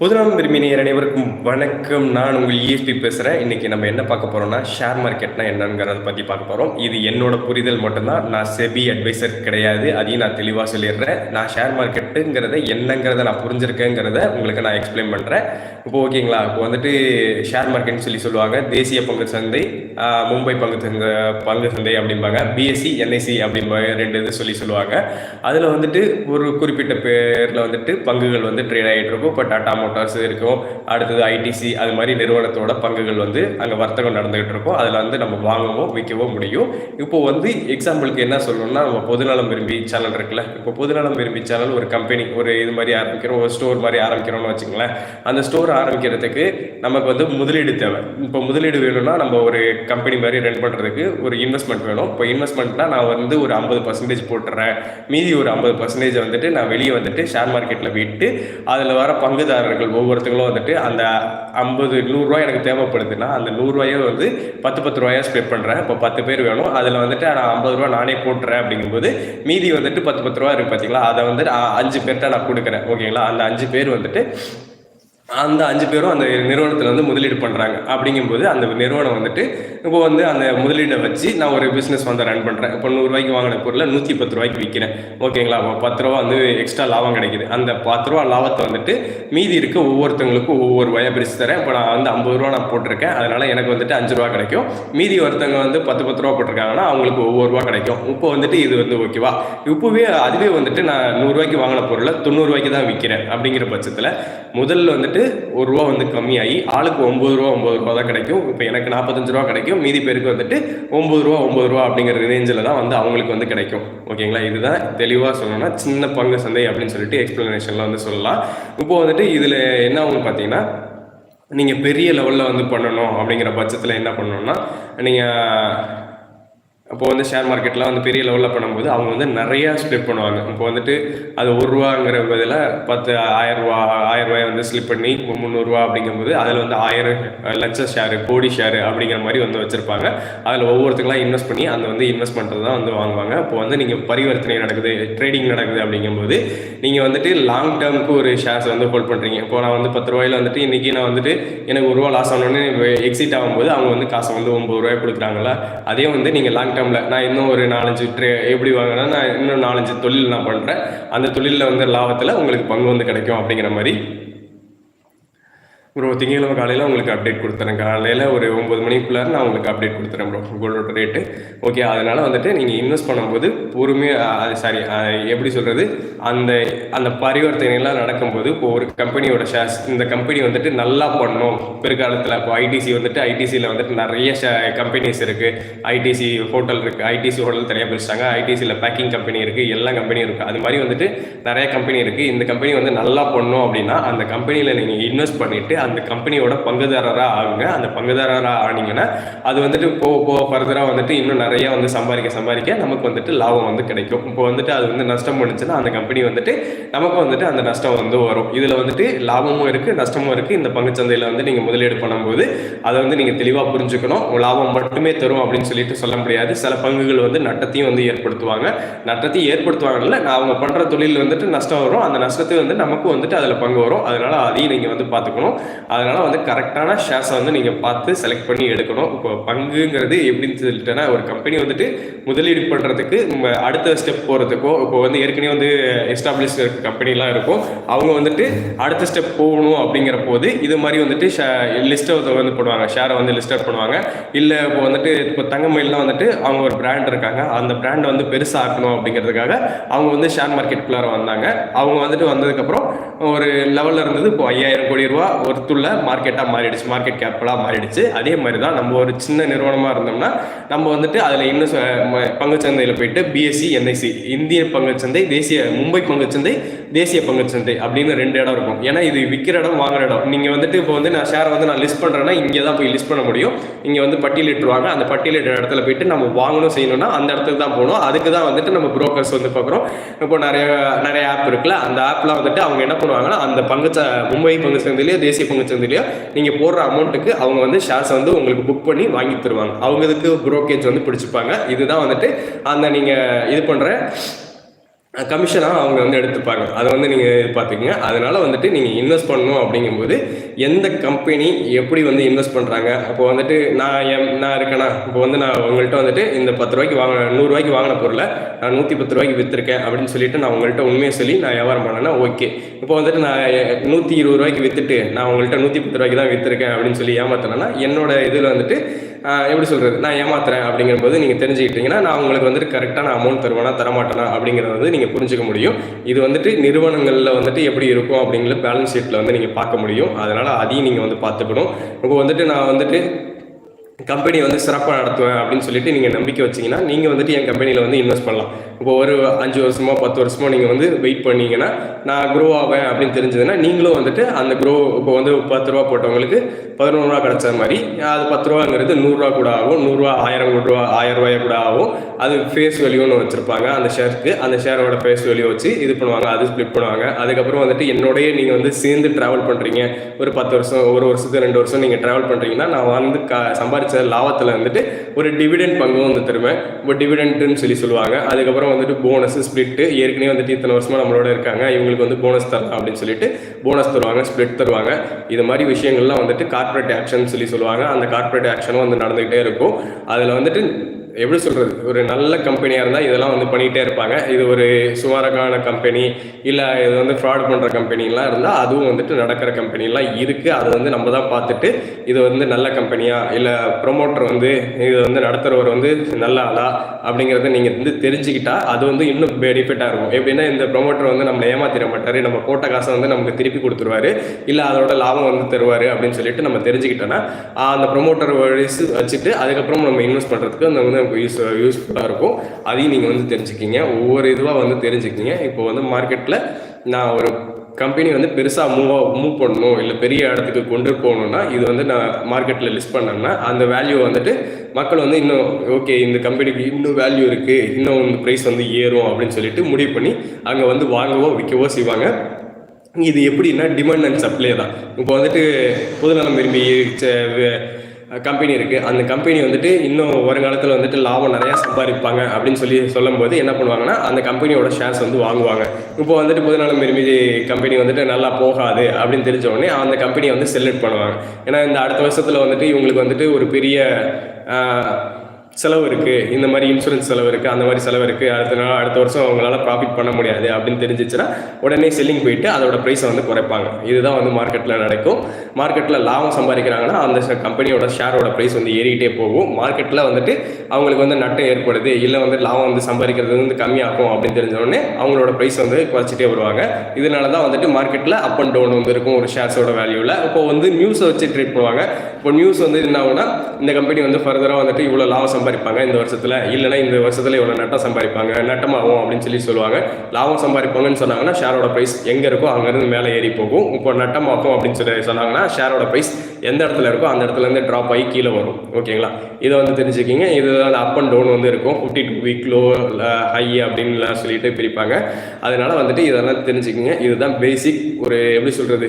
பொதுநலம் விரும்பினியர் அனைவருக்கும் வணக்கம். நான் உங்கள் இஎஸ்பி பேசுகிறேன் இன்னைக்கு நம்ம என்ன பார்க்க போகிறோம்னா ஷேர் மார்க்கெட்னா என்னங்கிறத பற்றி பார்க்க போகிறோம் இது என்னோட புரிதல் மட்டும்தான். நான் செபி அட்வைசர் கிடையாது. அதையும் நான் தெளிவாக சொல்லிடுறேன். நான் ஷேர் மார்க்கெட்டுங்கிறத என்னங்கிறத நான் புரிஞ்சிருக்கேங்கிறத உங்களுக்கு நான் எக்ஸ்பிளைன் பண்ணுறேன் இப்போ ஓகேங்களா இப்போ வந்துட்டு ஷேர் மார்க்கெட்னு சொல்லி சொல்லுவாங்க. தேசிய பங்கு சந்தை மும்பை பங்கு சந்தை பங்கு சந்தை அப்படிம்பாங்க. பிஎஸ்சி என்ஐசி அப்படிம்பாங்க ரெண்டு இது சொல்லி சொல்லுவாங்க. அதில் வந்துட்டு ஒரு குறிப்பிட்ட பேரில் வந்துட்டு பங்குகள் வந்து ட்ரேட் ஆகிட்டு இருக்கும். இப்போ டாட்டா மோட்டார்ஸ் இருக்கும். அடுத்தது ஐடிசி அது மாதிரி நிறுவனத்தோட பங்குகள் வந்து அங்கே வர்த்தகம் நடந்துகிட்டு இருக்கும். அதில் வந்து நம்ம வாங்கவோ விற்கவோ முடியும். இப்போ வந்து எக்ஸாம்பிளுக்கு என்ன சொல்லணும்னா நம்ம பொதுநலம் விரும்பி சேனல் இருக்குல்ல. இப்போ பொதுநலம் விரும்பி சேனல் ஒரு கம்பெனி ஒரு இது மாதிரி ஆரம்பிக்கிறோம் ஒரு ஸ்டோர் மாதிரி ஆரம்பிக்கிறோம்னு வச்சுங்களேன் அந்த ஸ்டோர் ஆரம்பிக்கிறதுக்கு நமக்கு வந்து முதலீடு தேவை. இப்போ முதலீடு வேணும்னா நம்ம ஒரு கம்பெனி மாதிரி ரன் பண்ணுறதுக்கு ஒரு இன்வெஸ்ட்மெண்ட் வேணும். இப்போ இன்வெஸ்ட்மெண்ட்னா நான் வந்து ஒரு ஐம்பது பர்சன்டேஜ் போட்டுறேன். மீதி ஒரு ஐம்பது பர்சன்டேஜ் வந்துட்டு நான் வெளியே வந்துட்டு ஷேர் மார்க்கெட்டில் விட்டு அதில் வர பங்குதாரர்கள் ஒவ்வொருத்தங்களும் வந்துட்டு அந்த ஐம்பது நூறுரூவா எனக்கு தேவைப்படுதுன்னா அந்த நூறுரூவாயை வந்து பத்து பத்து ரூபாயா ஸ்பெட் பண்ணுறேன் இப்போ பத்து பேர் வேணும். அதில் வந்துட்டு நான் ஐம்பது ரூபா நானே போட்டுறேன் அப்படிங்கும்போது மீதி வந்துட்டு பத்து பத்து ரூபா இருக்கு பார்த்தீங்களா அதை வந்து அஞ்சு பேர்கிட்ட நான் கொடுக்குறேன். ஓகேங்களா? அந்த அஞ்சு பேர் வந்துட்டு அந்த அஞ்சு பேரும் அந்த நிறுவனத்தில் வந்து முதலீடு பண்ணுறாங்க அப்படிங்கும்போது அந்த நிறுவனம் வந்துட்டு இப்போ வந்து அந்த முதலீடை வச்சு நான் ஒரு பிஸ்னஸ் வந்து ரன் பண்ணுறேன் இப்போ நூறுரூவாய்க்கு வாங்கின பொருளை நூற்றி பத்து ரூபாய்க்கு விற்கிறேன் ஓகேங்களா? அப்போ பத்து ரூபா வந்து எக்ஸ்ட்ரா லாபம் கிடைக்குது. அந்த பத்து ரூபா லாபத்தை வந்துட்டு மீதி இருக்க ஒவ்வொருத்தவங்களுக்கும் ஒவ்வொரு வய பிரித்து தரேன். இப்போ நான் வந்து ஐம்பது ரூபா நான் போட்டிருக்கேன். அதனால் எனக்கு வந்துட்டு அஞ்சு ரூபா கிடைக்கும். மீதி ஒருத்தவங்க வந்து பத்து பத்து ரூபா போட்டிருக்காங்கன்னா அவங்களுக்கு ஒவ்வொரு ரூபா கிடைக்கும். இப்போ வந்துட்டு இது வந்து ஓகேவா இப்போவே அதுவே வந்துட்டு நான் நூறுரூவாய்க்கு வாங்கின பொருளை தொண்ணூறுரூவாய்க்கு தான் விற்கிறேன் அப்படிங்கிற பட்சத்தில் முதல்ல வந்துட்டு ஒரு ரூபா வந்து கம்மியாகி ஆளுக்கு ஒம்பது ரூபா ஒம்பது ரூபா தான் கிடைக்கும். இப்போ எனக்கு நாற்பத்தஞ்சு ரூபா கிடைக்கும். மீதி பேருக்கு வந்துட்டு ஒம்பது ரூபா ஒம்பது ரூபா அப்படிங்கிற ரேஞ்சில் தான் வந்து அவங்களுக்கு வந்து கிடைக்கும். ஓகேங்களா இதுதான் தெளிவாக சொல்லணும்னா சின்ன பங்கு சந்தை அப்படின்னு சொல்லிட்டு எக்ஸ்பிளனேஷனில் வந்து சொல்லலாம். இப்போ வந்துட்டு இதில் என்ன ஆகும் பார்த்தீங்கன்னா நீங்கள் பெரிய லெவலில் வந்து பண்ணணும் அப்படிங்கிற பட்சத்தில் என்ன பண்ணணும்னா நீங்கள் அப்போ வந்து ஷேர் மார்க்கெட்டில் வந்து பெரிய லெவலில் பண்ணும்போது அவங்க வந்து நிறையா ஸ்ப்ளிட் பண்ணுவாங்க. இப்போ வந்துட்டு அது ஒரு ரூபாங்கிற பதில் பத்து ஆயிரரூவா ஆயிரரூவாயை வந்து ஸ்லிப் பண்ணி முந்நூறுரூவா அப்படிங்கும்போது அதில் வந்து ஆயிரம் லட்சம் ஷேரு கோடி ஷேரு அப்படிங்கிற மாதிரி வந்து வச்சுருப்பாங்க. அதில் ஒவ்வொருத்துக்கெல்லாம் இன்வெஸ்ட் பண்ணி அந்த வந்து இன்வெஸ்ட்மெண்ட்டை தான் வந்து வாங்குவாங்க. இப்போ வந்து நீங்கள் பரிவர்த்தனை நடக்குது ட்ரேடிங் நடக்குது அப்படிங்கும்போது நீங்கள் வந்துட்டு லாங் டேர்முக்கு ஒரு ஷேர்ஸ் வந்து ஹோல்ட் பண்ணுறீங்க இப்போ நான் வந்து பத்து ரூபாயில வந்துட்டு இன்றைக்கி நான் வந்துட்டு எனக்கு ஒரு ரூபா லாஸ் ஆனோடனே எக்ஸிட் ஆகும்போது அவங்க வந்து காசை வந்து ஒம்பது ரூபாய் கொடுக்குறாங்களா அதே வந்து நீங்கள் லாங் டேர்மில் நான் இன்னும் ஒரு நாலஞ்சு ட்ரே எப்படி வாங்கினா நான் இன்னும் நாலஞ்சு தொழில் நான் பண்ணுறேன் அந்த தொழிலில் வந்து லாபத்தில் உங்களுக்கு பங்கு வந்து கிடைக்கும் அப்படிங்கிற மாதிரி ப்ரோ திங்கக்கிழமை காலையில் உங்களுக்கு அப்டேட் கொடுத்துறேன். காலையில் ஒரு ஒம்பது மணிக்குள்ளார நான் உங்களுக்கு அப்டேட் கொடுத்துறேன் ப்ரோ கோல்டோட ரேட்டு ஓகே அதனால் வந்துட்டு நீங்கள் இன்வெஸ்ட் பண்ணும்போது பொறுமையாக அது சாரி எப்படி சொல்கிறது அந்த அந்த பரிவர்த்தனைலாம் நடக்கும்போது இப்போ ஒரு கம்பெனியோட ஷேர்ஸ் இந்த கம்பெனி வந்துட்டு நல்லா பண்ணணும் பிற்காலத்தில் இப்போ ஐடிசி வந்துட்டு ஐடிசியில் வந்துட்டு நிறைய ஷே கம்பெனிஸ் இருக்குது ஐடிசி ஹோட்டல் இருக்குது ஐடிசி ஹோட்டல் தனியாக பிரிச்சிட்டாங்க. ஐடிசியில் பேக்கிங் கம்பெனி இருக்குது எல்லா கம்பெனியும் இருக்குது அது மாதிரி வந்துட்டு நிறைய கம்பெனி இருக்குது இந்த கம்பெனி வந்து நல்லா பண்ணும் அப்படின்னா அந்த கம்பெனியில் நீங்கள் இன்வெஸ்ட் பண்ணிவிட்டு அந்த கம்பெனியோட பங்குதாரராக ஆகுங்க. அந்த பங்குதாரராக ஆனீங்கன்னா அது வந்துட்டு போக போக ஃபர்தராக வந்துட்டு இன்னும் நிறைய வந்து சம்பாதிக்க சம்பாதிக்க நமக்கு வந்துட்டு லாபம் வந்து கிடைக்கும். இப்போ வந்துட்டு அது வந்து நஷ்டம் பண்ணுச்சுன்னா அந்த கம்பெனி வந்துட்டு நமக்கு வந்துட்டு அந்த நஷ்டம் வந்து வரும். இதில் வந்துட்டு லாபமும் இருக்குது நஷ்டமும் இருக்குது இந்த பங்குச்சந்தையில் வந்து நீங்கள் முதலீடு பண்ணும்போது அதை வந்து நீங்கள் தெளிவாக புரிஞ்சுக்கணும். லாபம் மட்டுமே தரும் அப்படின்னு சொல்லிட்டு சொல்ல முடியாது. சில பங்குகள் வந்து நட்டத்தையும் வந்து ஏற்படுத்துவாங்க. நட்டத்தையும் ஏற்படுத்துவாங்கல்ல நான் அவங்க பண்ணுற தொழில் வந்துட்டு நஷ்டம் வரும். அந்த நஷ்டத்தை வந்து நமக்கும் வந்துட்டு அதில் பங்கு வரும். அதனால அதையும் நீங்கள் வந்து பார்த்துக்கணும். அதனால வந்து கரெக்டான ஷேர்ஸை வந்து நீங்கள் பார்த்து செலக்ட் பண்ணி எடுக்கணும். இப்போ பங்குங்கிறது எப்படின்னு சொல்லிட்டேன்னா ஒரு கம்பெனி வந்துட்டு முதலீடு பண்ணுறதுக்கு அடுத்த ஸ்டெப் போகிறதுக்கோ இப்போ வந்து ஏற்கனவே வந்து எஸ்டாப்ளிஷ் கம்பெனிலாம் இருக்கும். அவங்க வந்துட்டு அடுத்த ஸ்டெப் போகணும் அப்படிங்கிற போது இது மாதிரி வந்துட்டு லிஸ்ட்டை வந்து போடுவாங்க. ஷேரை வந்து லிஸ்ட் அவுட் பண்ணுவாங்க. இல்லை இப்போ வந்துட்டு இப்போ தங்கமயிலாம் வந்துட்டு அவங்க ஒரு பிராண்ட் இருக்காங்க. அந்த பிராண்டை வந்து பெருசாக ஆக்கணும் அப்படிங்கிறதுக்காக அவங்க வந்து ஷேர் மார்க்கெட்டுக்குள்ளார வந்தாங்க. அவங்க வந்துட்டு வந்ததுக்கப்புறம் ஒரு லெவலில் இருந்தது இப்போ ஐயாயிரம் கோடி ரூபா ஒரு ஒத்துள்ள மார்க்கெட்டாக மாறிடுச்சு. மார்க்கெட் கேப்பலாக மாறிடுச்சு. அதே மாதிரி தான் நம்ம ஒரு சின்ன நிறுவனமாக இருந்தோம்னா நம்ம வந்துட்டு அதில் இன்னும் ச- ம- பங்குச்சந்தையில் போயிட்டு பிஎஸ்சி என்ஐசி இந்திய பங்குச்சந்தை தேசிய மும்பை பங்குச்சந்தை தேசிய பங்குச்சந்தை அப்படின்னு ரெண்டு இடம் இருக்கும். ஏன்னா இது விற்கிற இடம் வாங்குற இடம். நீங்கள் வந்துட்டு இப்போ வந்து நான் ஷேரை வந்து நான் லிஸ்ட் பண்ணுறேன்னா இங்கே தான் போய் லிஸ்ட் பண்ண முடியும். இங்கே வந்து பட்டியலிட்டுருவாங்க அந்த பட்டியலிட்ட இடத்துல போயிட்டு நம்ம வாங்கணும் செய்யணும்னா அந்த இடத்துக்கு தான் போகணும். அதுக்கு தான் வந்துட்டு நம்ம புரோக்கர்ஸ் வந்து பார்க்குறோம். இப்போ நிறைய நிறைய ஆப் இருக்குல்ல அந்த ஆப்லாம் வந்துட்டு அவங்க என்ன பண்ணுவாங்கன்னா அந்த பங்கு மும்பை பங்கு தேசிய தேசிய வச்சிருந்து சந்தையிலையோ நீங்கள் போடுற அமௌண்ட்டுக்கு அவங்க வந்து ஷேர்ஸை வந்து உங்களுக்கு புக் பண்ணி வாங்கி தருவாங்க. அவங்க இதுக்கு புரோக்கேஜ் வந்து பிடிச்சிப்பாங்க. இதுதான் வந்துட்டு அந்த நீங்கள் இது பண்ணுற கமிஷனாக அவங்க வந்து எடுத்துப்பாங்க. அதை வந்து நீங்கள் பார்த்துக்கங்க அதனால் வந்துட்டு நீங்கள் இன்வெஸ்ட் பண்ணணும் அப்படிங்கும்போது எந்த கம்பெனி எப்படி வந்து இன்வெஸ்ட் பண்ணுறாங்க அப்போ வந்துட்டு நான் என் நான் இருக்கேனா? இப்போ வந்து நான் உங்கள்கிட்ட வந்துட்டு இந்த பத்து ரூபாய்க்கு வாங்க நூறுரூவாய்க்கு வாங்கின பொருளை நான் நூற்றி பத்து ரூபாய்க்கு விற்றுருக்கேன் அப்படின்னு சொல்லிட்டு நான் உங்கள்கிட்ட உண்மையை சொல்லி நான் வியாபாரம் பண்ணேன்னா ஓகே. இப்போ வந்துட்டு நான் நூற்றி இருபது ரூபாய்க்கு விற்றுட்டு நான் உங்கள்கிட்ட நூற்றி பத்து ரூபாய்க்கு தான் விற்றுருக்கேன் அப்படின்னு சொல்லி ஏமாத்தினேன்னா என்னோட இதில் வந்துட்டு எப்படி சொல்கிறது நான் ஏமாத்துறேன் அப்படிங்கிற போது நீங்கள் தெரிஞ்சுக்கிட்டீங்கன்னா நான் உங்களுக்கு வந்துட்டு கரெக்டாக நான் அமௌண்ட் தருவேனா தரமாட்டேனா அப்படிங்கிறத வந்து நீங்கள் புரிஞ்சுக்க முடியும். இது வந்துட்டு நிறுவனங்களில் வந்துட்டு எப்படி இருக்கும் அப்படிங்கிற பேலன்ஸ் ஷீட்டில் வந்து நீங்கள் பார்க்க முடியும். அதனால் அதையும் நீங்கள் வந்து பார்த்துக்கணும். உங்கள் வந்துட்டு நான் வந்துட்டு கம்பெனி வந்து சிறப்பாக நடத்துவேன் அப்படின்னு சொல்லிட்டு நீங்கள் நம்பிக்கை வச்சீங்கன்னா நீங்கள் வந்துட்டு என் கம்பெனியில் வந்து இன்வெஸ்ட் பண்ணலாம். இப்போ ஒரு அஞ்சு வருஷமோ பத்து வருஷமோ நீங்கள் வந்து வெயிட் பண்ணீங்கன்னா நான் க்ரோ ஆவேன் அப்படின்னு தெரிஞ்சதுன்னா நீங்களும் வந்துட்டு அந்த க்ரோ இப்போ வந்து பத்து ரூபா போட்டவங்களுக்கு பதினொன்று ரூபா கிடச்ச மாதிரி அது பத்து ரூபாங்கிறது நூறுரூவா கூட ஆகும் நூறுரூவா ஆயிரம் கோடி ரூபா ஆயிரம் ரூபாய் கூட ஆகும். அது ஃபேஸ் வேல்யூன்னு வச்சுருப்பாங்க. அந்த ஷேருக்கு அந்த ஷேரோட ஃபேஸ் வேல்யூ வச்சு இது பண்ணுவாங்க அது ஸ்ப்ளிட் பண்ணுவாங்க. அதுக்கப்புறம் வந்துட்டு என்னோடய நீங்கள் வந்து சேர்ந்து ட்ராவல் பண்ணுறீங்க ஒரு பத்து வருஷம் ஒரு வருஷத்துக்கு ரெண்டு வருஷம் நீங்கள் ட்ராவல் பண்ணுறீங்கன்னா நான் வந்து க சம்பாரிச்ச லாபத்தில் வந்துட்டு ஒரு டிவிடெண்ட் பங்கும் வந்து தருவேன். இப்போ டிவிடெண்ட்டுன்னு சொல்லி சொல்லுவாங்க. அதுக்கப்புறம் வந்துட்டு போனஸ் ஸ்ப்ளிட்டு ஏற்கனவே வந்துட்டு இத்தனை வருஷமாக நம்மளோட இருக்காங்க. இவங்களுக்கு வந்து போனஸ் தரலாம் அப்படின்னு சொல்லிட்டு போனஸ் தருவாங்க ஸ்ப்ளிட் தருவாங்க. இது மாதிரி விஷயங்கள்லாம் வந்துட்டு கார்ப்பரேட் ஆக்ஷன் சொல்லி சொல்லுவாங்க. அந்த கார்ப்பரேட் ஆக்ஷனும் வந்து நடந்துகிட்டே இருக்கும். அதில் வந்துட்டு எப்படி சொல்கிறது ஒரு நல்ல கம்பெனியாக இருந்தால் இதெல்லாம் வந்து பண்ணிகிட்டே இருப்பாங்க. இது ஒரு சுமாரக்கான கம்பெனி இல்லை இது வந்து ஃப்ராட் பண்ணுற கம்பெனிலாம் இருந்தால் அதுவும் வந்துட்டு நடக்கிற கம்பெனிலாம் இருக்குது அது வந்து நம்ம தான் பார்த்துட்டு இது வந்து நல்ல கம்பெனியா இல்லை ப்ரொமோட்டர் வந்து இது வந்து நடத்துகிறவர் வந்து நல்ல ஆளா அப்படிங்கிறத நீங்கள் வந்து தெரிஞ்சுக்கிட்டா அது வந்து இன்னும் பெனிஃபிட்டாக இருக்கும். எப்படின்னா இந்த ப்ரொமோட்டர் வந்து நம்மளை ஏமாத்திட மாட்டார். நம்ம போட்ட காசை வந்து நமக்கு திருப்பி கொடுத்துருவாரு. இல்லை அதோட லாபம் வந்து தருவார் அப்படின்னு சொல்லிட்டு நம்ம தெரிஞ்சுக்கிட்டோன்னா அந்த ப்ரொமோட்டர் வயசு வச்சுட்டு அதுக்கப்புறம் நம்ம இன்வெஸ்ட் பண்ணுறதுக்கு அந்த வந்து யூஸ் யூஸ்ஃபுல்லாக இருக்கும். அதையும் நீங்கள் வந்து தெரிஞ்சுக்கிங்க. ஒவ்வொரு இதுவாக வந்து தெரிஞ்சுக்கிங்க. இப்போ வந்து மார்க்கெட்டில் நான் ஒரு கம்பெனி வந்து பெருசாக மூவ் மூவ் பண்ணணும் இல்லை பெரிய இடத்துக்கு கொண்டு போகணுன்னா இது வந்து நான் மார்க்கெட்டில் லிஸ்ட் பண்ணேன்னா அந்த வேல்யூ வந்துட்டு மக்கள் வந்து இன்னும் ஓகே இந்த கம்பெனிக்கு இன்னும் வேல்யூ இருக்குது இன்னும் இந்த ப்ரைஸ் வந்து ஏறும் அப்படின்னு சொல்லிட்டு முடிவு பண்ணி அங்கே வந்து வாங்கவோ விற்கவோ செய்வாங்க. இது எப்படின்னா டிமாண்ட் அண்ட் சப்ளை தான். இப்போ வந்துட்டு பொதுநலம் விரும்பி கம்பெனி இருக்குது அந்த கம்பெனி வந்துட்டு இன்னும் வருங்காலத்தில் வந்துட்டு லாபம் நிறையா சம்பாதிப்பாங்க அப்படின்னு சொல்லி சொல்லும்போது என்ன பண்ணுவாங்கன்னா அந்த கம்பெனியோட ஷேர்ஸ் வந்து வாங்குவாங்க. இப்போ வந்துட்டு பொதுநலம் மிருமிதி கம்பெனி வந்துட்டு நல்லா போகாது அப்படின்னு தெரிஞ்ச உடனே அந்த கம்பெனியை வந்து செலக்ட் பண்ணுவாங்க. ஏன்னா இந்த அடுத்த வருஷத்தில் வந்துட்டு இவங்களுக்கு வந்துட்டு ஒரு பெரிய செலவு இருக்குது இந்த மாதிரி இன்சூரன்ஸ் செலவு இருக்குது அந்த மாதிரி செலவு இருக்குது அடுத்த நாள் அடுத்த வருஷம் அவங்களால ப்ராஃபிட் பண்ண முடியாது அப்படின்னு தெரிஞ்சிச்சுன்னா உடனே செல்லிங் போயிட்டு அதோட ப்ரைஸை வந்து குறைப்பாங்க. இதுதான் வந்து மார்க்கெட்டில் நடக்கும். மார்க்கெட்டில் லாபம் சம்பாதிக்கிறாங்கன்னா அந்த கம்பெனியோட ஷேரோட ப்ரைஸ் வந்து ஏறிக்கிட்டே போகும். மார்க்கெட்டில் வந்துட்டு அவங்களுக்கு வந்து நட்டம் ஏற்படுது. இல்லை வந்து லாபம் வந்து சம்பாதிக்கிறது வந்து கம்மியாகும் அப்படின்னு தெரிஞ்சோடனே அவங்களோட ப்ரைஸ் வந்து குறைச்சிட்டே வருவாங்க. இதனால தான் வந்துட்டு மார்க்கெட்டில் அப் அண்ட் டவுன் வந்து இருக்கும் ஒரு ஷேர்ஸோட வேல்யூவில் இப்போ வந்து நியூஸை வச்சு ட்ரீட் பண்ணுவாங்க. இப்போ நியூஸ் வந்து என்ன ஆகுனா இந்த கம்பெனி வந்து ஃபர்தராக வந்துட்டு இவ்வளோ லாபம் சம்பாதிப்பாங்க இந்த வருஷத்தில். இல்லைன்னா இந்த வருஷத்தில் இவ்வளோ நட்டம் சம்பாதிப்பாங்க நட்டமாகும் அப்படின்னு சொல்லி சொல்லுவாங்க. லாபம் சம்பாதிப்பாங்கன்னு சொன்னாங்கன்னா ஷேரோட ப்ரைஸ் எங்கே இருக்கோ அங்கேருந்து மேலே ஏறி போகும். இப்போ நட்டமாகும் அப்படின்னு சொல்லி சொன்னாங்கன்னா ஷேரோட ப்ரைஸ் எந்த இடத்துல இருக்கோ அந்த இடத்துலேருந்து ட்ராப் ஆகி கீழே வரும். ஓகேங்களா? இதை வந்து தெரிஞ்சுக்கிங்க. இது வந்து அப் அண்ட் டவுன் வந்து இருக்கும். Fifty two week low high அப்படின்லாம் சொல்லிட்டு பிரிப்பாங்க. அதனால் வந்துட்டு இதெல்லாம் தெரிஞ்சுக்கிங்க. இதுதான் பேசிக் ஒரு எப்படி சொல்கிறது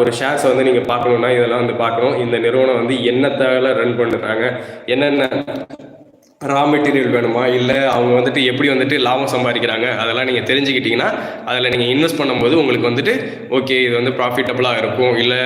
ஒரு ஷேர்ஸ் வந்து நீங்கள் பார்க்கணுன்னா இதெல்லாம் வந்து பார்க்கணும். இந்த நிறுவனம் வந்து என்னத்தால ரன் பண்ணுறாங்க என்னென்ன ரா மெட்டீரியல் வேணுமா? இல்லை அவங்க வந்துட்டு எப்படி வந்துட்டு லாபம் சம்பாதிக்கிறாங்க? அதெல்லாம் நீங்கள் தெரிஞ்சுக்கிட்டிங்கன்னா அதில் நீங்கள் இன்வெஸ்ட் பண்ணும்போது உங்களுக்கு வந்துட்டு ஓகே இது வந்து ப்ராஃபிட்டபுளாக இருக்கும். இல்லை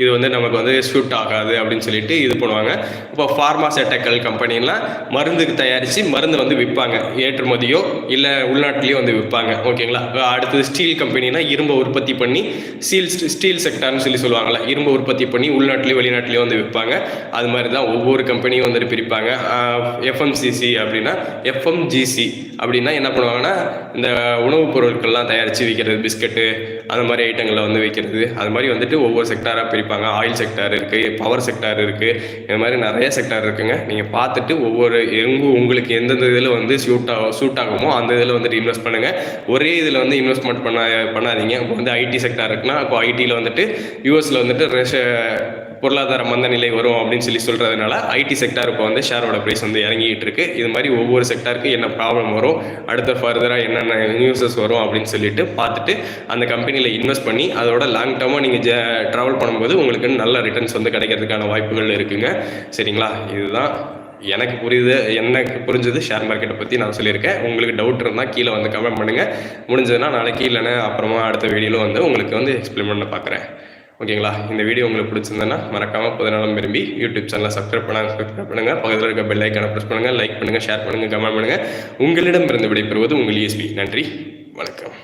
இது வந்து நமக்கு வந்து சூட் ஆகாது அப்படின்னு சொல்லிட்டு இது பண்ணுவாங்க. இப்போ ஃபார்மாசெட்டிக்கல் கம்பெனிலாம் மருந்துக்கு தயாரித்து மருந்து வந்து விற்பாங்க. ஏற்றுமதியோ இல்லை உள்நாட்டிலையோ வந்து விற்பாங்க. ஓகேங்களா? அடுத்தது ஸ்டீல் கம்பெனினா இரும்பை உற்பத்தி பண்ணி ஸ்டீல் ஸ்டீல் செக்டார்னு சொல்லி சொல்லுவாங்கள்ல இரும்பை உற்பத்தி பண்ணி உள்நாட்டிலையும் வெளிநாட்டிலையும் வந்து விற்பாங்க. அது மாதிரி தான் ஒவ்வொரு கம்பெனியும் வந்துட்டு பிரிப்பாங்க. எஃப்எம்சிசி அப்படின்னா எஃப்எம்ஜிசி அப்படின்னா என்ன பண்ணுவாங்கன்னா இந்த உணவுப் பொருட்கள்லாம் தயாரித்து விற்கிறது பிஸ்கட்டு அந்த மாதிரி ஐட்டங்களை வந்து வைக்கிறது. அது மாதிரி வந்துட்டு ஒவ்வொரு செக்டாராக பிரிப்பாங்க. ஆயில் செக்டார் இருக்குது பவர் செக்டார் இருக்குது இந்த மாதிரி நிறைய செக்டார் இருக்குங்க. நீங்கள் பார்த்துட்டு ஒவ்வொரு எங்கு உங்களுக்கு எந்தெந்த இதில் வந்து சூட் ஆகும் சூட் ஆகுமோ அந்த இதில் வந்துட்டு இன்வெஸ்ட் பண்ணுங்கள் ஒரே இதில் வந்து இன்வெஸ்ட்மெண்ட் பண்ண பண்ணாதீங்க. இப்போ வந்து ஐடி செக்டார் இருக்குன்னா இப்போ ஐடியில் வந்துட்டு யூஎஸில் வந்துட்டு ரஷ பொருளாதார மந்த நிலை வரும் அப்படின்னு சொல்லி சொல்கிறதுனால ஐடி செக்டார் இப்போ வந்து ஷேரோட ப்ரைஸ் வந்து இறங்கிட்டு இருக்கு இது மாதிரி ஒவ்வொரு செக்டாருக்கு என்ன ப்ராப்ளம் வரும் அடுத்த ஃபர்தராக என்னென்ன நியூஸஸ் வரும் அப்படின்னு சொல்லிட்டு பார்த்துட்டு அந்த கம்பெனியில் இன்வெஸ்ட் பண்ணி அதோட லாங் டேர்மாக நீங்கள் ஜ ட்ராவல் பண்ணும்போது உங்களுக்கு நல்ல ரிட்டர்ன்ஸ் வந்து கிடைக்கிறதுக்கான வாய்ப்புகள் இருக்குங்க. சரிங்களா? இதுதான் எனக்கு புரியுது எனக்கு புரிஞ்சது ஷேர் மார்க்கெட்டை பற்றி நான் சொல்லியிருக்கேன். உங்களுக்கு டவுட் இருந்தால் கீழே வந்து கமெண்ட் பண்ணுங்கள் முடிஞ்சதுன்னா நாளைக்கு இல்லைன்னா அப்புறமா அடுத்த வீடியோவில் வந்து உங்களுக்கு வந்து எக்ஸ்பிளைன் பண்ண பார்க்குறேன் ஓகேங்களா? இந்த வீடியோ உங்களுக்கு பிடிச்சிருந்தேன்னா மறக்காமல் புதுநலம் விரும்பி யூடியூப் சேனலை சப்ஸ்கிரைப் பண்ண சப்ஸ்கிரைப் பண்ணுங்கள் பக்கத்தில் இருக்க பெல் ஐக்கானை ப்ரெஸ் பண்ணுங்கள் லைக் பண்ணுங்கள் ஷேர் பண்ணுங்கள் கமெண்ட் பண்ணுங்கள் உங்களிடம் இருந்து விடைபெறுவது உங்கள் இஎஸ்பி நன்றி. வணக்கம்.